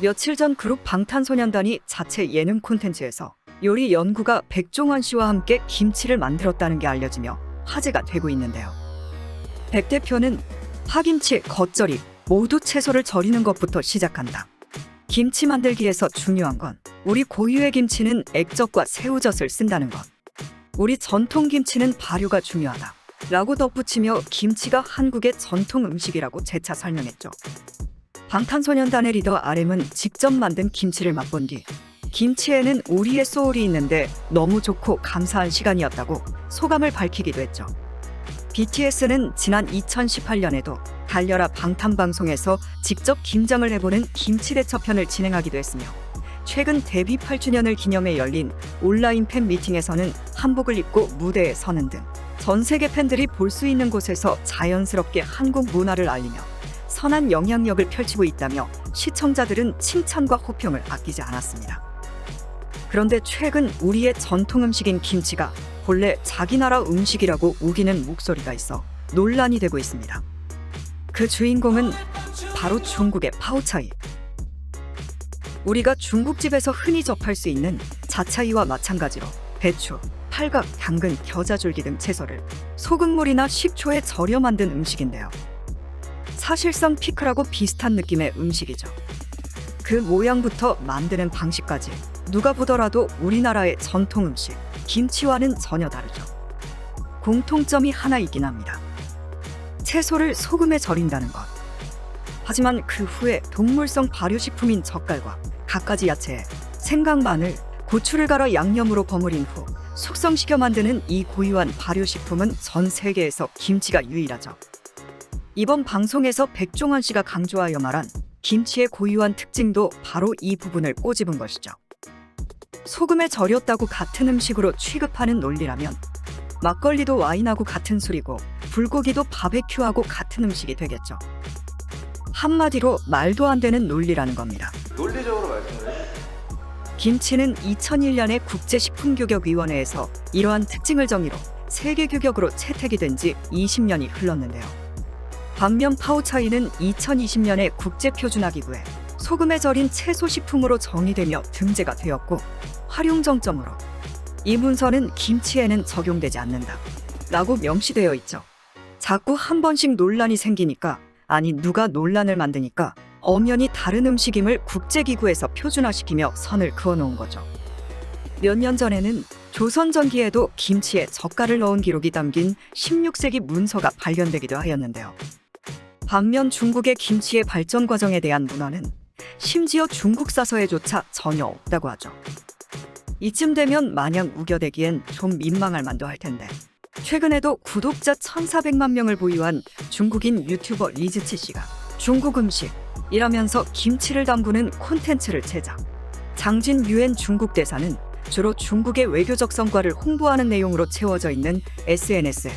며칠 전 그룹 방탄소년단이 자체 예능 콘텐츠에서 요리 연구가 백종원 씨와 함께 김치를 만들었다는 게 알려지며 화제가 되고 있는데요. 백 대표는 파김치, 겉절이 모두 채소를 절이는 것부터 시작한다. 김치 만들기에서 중요한 건 우리 고유의 김치는 액젓과 새우젓을 쓴다는 것. 우리 전통 김치는 발효가 중요하다. 라고 덧붙이며 김치가 한국의 전통 음식이라고 재차 설명했죠. 방탄소년단의 리더 RM은 직접 만든 김치를 맛본 뒤 김치에는 우리의 소울이 있는데 너무 좋고 감사한 시간이었다고 소감을 밝히기도 했죠. BTS는 지난 2018년에도 달려라 방탄방송에서 직접 김장을 해보는 김치대처편을 진행하기도 했으며 최근 데뷔 8주년을 기념해 열린 온라인 팬 미팅에서는 한복을 입고 무대에 서는 등 전 세계 팬들이 볼 수 있는 곳에서 자연스럽게 한국 문화를 알리며 선한 영향력을 펼치고 있다며 시청자들은 칭찬과 호평을 아끼지 않았습니다. 그런데 최근 우리의 전통 음식인 김치가 본래 자기 나라 음식이라고 우기는 목소리가 있어 논란이 되고 있습니다. 그 주인공은 바로 중국의 파오차이. 우리가 중국집에서 흔히 접할 수 있는 자차이와 마찬가지로 배추, 팔각, 당근, 겨자줄기 등 채소를 소금물이나 식초에 절여 만든 음식인데요. 사실상 피클하고 비슷한 느낌의 음식이죠. 그 모양부터 만드는 방식까지 누가 보더라도 우리나라의 전통 음식 김치와는 전혀 다르죠. 공통점이 하나 있긴 합니다. 채소를 소금에 절인다는 것. 하지만 그 후에 동물성 발효식품인 젓갈과 갖가지 야채, 생강, 마늘, 고추를 갈아 양념으로 버무린 후 숙성시켜 만드는 이 고유한 발효식품은 전 세계에서 김치가 유일하죠. 이번 방송에서 백종원 씨가 강조하여 말한 김치의 고유한 특징도 바로 이 부분을 꼬집은 것이죠. 소금에 절였다고 같은 음식으로 취급하는 논리라면 막걸리도 와인하고 같은 술이고 불고기도 바베큐하고 같은 음식이 되겠죠. 한마디로 말도 안 되는 논리라는 겁니다. 논리적으로 해주세요. 김치는 2001년에 국제식품규격위원회에서 이러한 특징을 정의로 세계 규격으로 채택이 된 지 20년이 흘렀는데요. 반면 파오차이는 2020년에 국제표준화기구에 소금에 절인 채소식품으로 정의되며 등재가 되었고 활용 정점으로 이 문서는 김치에는 적용되지 않는다 라고 명시되어 있죠. 자꾸 한 번씩 논란이 생기니까 아니 누가 논란을 만드니까 엄연히 다른 음식임을 국제기구에서 표준화시키며 선을 그어놓은 거죠. 몇 년 전에는 조선 전기에도 김치에 젓갈을 넣은 기록이 담긴 16세기 문서가 발견되기도 하였는데요. 반면 중국의 김치의 발전 과정에 대한 문헌은 심지어 중국 사서에조차 전혀 없다고 하죠. 이쯤 되면 마냥 우겨대기엔 좀 민망할 만도 할 텐데. 최근에도 구독자 1,400만 명을 보유한 중국인 유튜버 리즈치 씨가 중국 음식이라면서 김치를 담그는 콘텐츠를 제작. 장진 유엔 중국 대사는 주로 중국의 외교적 성과를 홍보하는 내용으로 채워져 있는 SNS에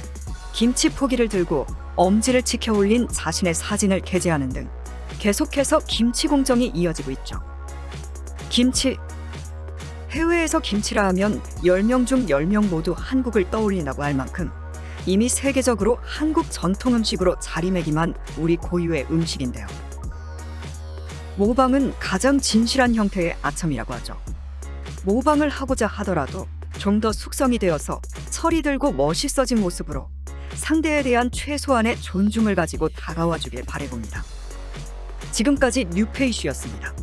김치 포기를 들고 엄지를 치켜 올린 자신의 사진을 게재하는 등 계속해서 김치 공정이 이어지고 있죠. 김치 해외에서 김치라 하면 10명 중 10명 모두 한국을 떠올린다고 할 만큼 이미 세계적으로 한국 전통 음식으로 자리매김한 우리 고유의 음식인데요. 모방은 가장 진실한 형태의 아첨이라고 하죠. 모방을 하고자 하더라도 좀 더 숙성이 되어서 철이 들고 멋있어진 모습으로 상대에 대한 최소한의 존중을 가지고 다가와 주길 바래봅니다. 지금까지 뉴페이슈였습니다.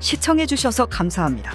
시청해주셔서 감사합니다.